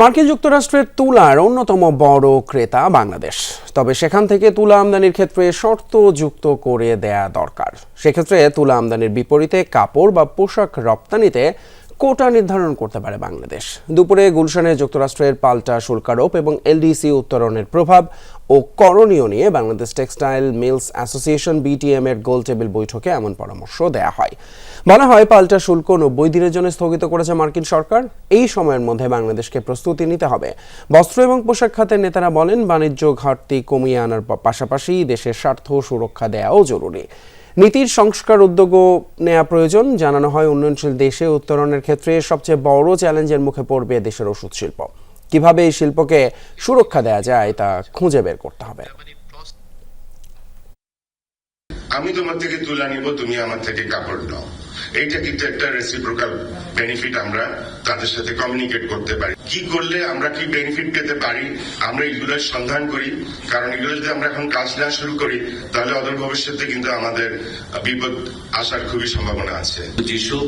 মার্কিন যুক্তরাষ্ট্রের তুলার অন্যতম বড় ক্রেতা বাংলাদেশ। তবে সেখান থেকে তুলা আমদানির ক্ষেত্রে শর্ত যুক্ত করে দেয়া দরকার। সেক্ষেত্রে তুলা আমদানির বিপরীতে কাপড় বা পোশাক রপ্তানিতে কোটা নির্ধারণ করতে পারে বাংলাদেশ। দুপুরে গুলশানে যুক্তরাষ্ট্রের পাল্টা শুল্কারোপ এবং এলডিসি উত্তরণের প্রভাব ও করণীয় নিয়ে Bangladesh textile mills association BTM এর গোল টেবিল বৈঠকে এমন পরামর্শ দেয়া হয়। বলা হয়, পাল্টা শুল্ক নব্বই দিনের জন্য স্থগিত করেছে মার্কিন সরকার। এই সময়ের মধ্যে বাংলাদেশকে প্রস্তুতি নিতে হবে। বস্ত্র এবং পোশাক খাতের নেতারা বলেন, বাণিজ্য ঘাটতি কমিয়ে আনার পাশাপাশি দেশের স্বার্থ সুরক্ষা দেওয়াও জরুরি। নীতির সংস্কার উদ্যোগও নেওয়া প্রয়োজন, জানানো হয় উন্নয়নশীল দেশে উত্তরণের ক্ষেত্রে সবচেয়ে বড় চ্যালেঞ্জের মুখে পড়বে দেশের ওষুধ শিল্প। কীভাবে এই শিল্পকে সুরক্ষা দেওয়া যায় তা খুঁজে বের করতে হবে। আমি তোমার থেকে তুলা নিব, তুমি আমার থেকে কাপড় নাও। এইটা কিন্তু একটা রেসিপ্রোকাল বেনিফিট আমরা তাদের সাথে কমিউনিকেট করতে পারি। কি করলে আমরা কি বেনিফিট পেতে পারি? আমরা এগুলোর সন্ধান করি। কারণ এগুলো যদি আমরা এখন কাজ না শুরু করি, তাহলে অদূর ভবিষ্যতে কিন্তু আমাদের বিপদ আসার খুবই সম্ভাবনা আছে। যেসব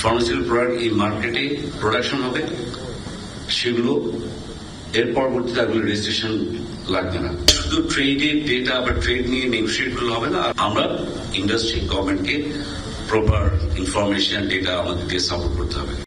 ফার্মাসিউটিক্যাল প্রোডাক্ট এই মার্কেটে প্রোডাকশন হবে, সেগুলো এর পরবর্তীতে এগুলো রেজিস্ট্রেশন লাগবে না। শুধু ট্রেডের ডেটা বা ট্রেড নিয়ে নেগোসিয়েট করলে হবে না, আমরা ইন্ডাস্ট্রি গভর্নমেন্টকে প্রপার ইনফরমেশন ডেটা আমাদেরকে সাপোর্ট করতে হবে।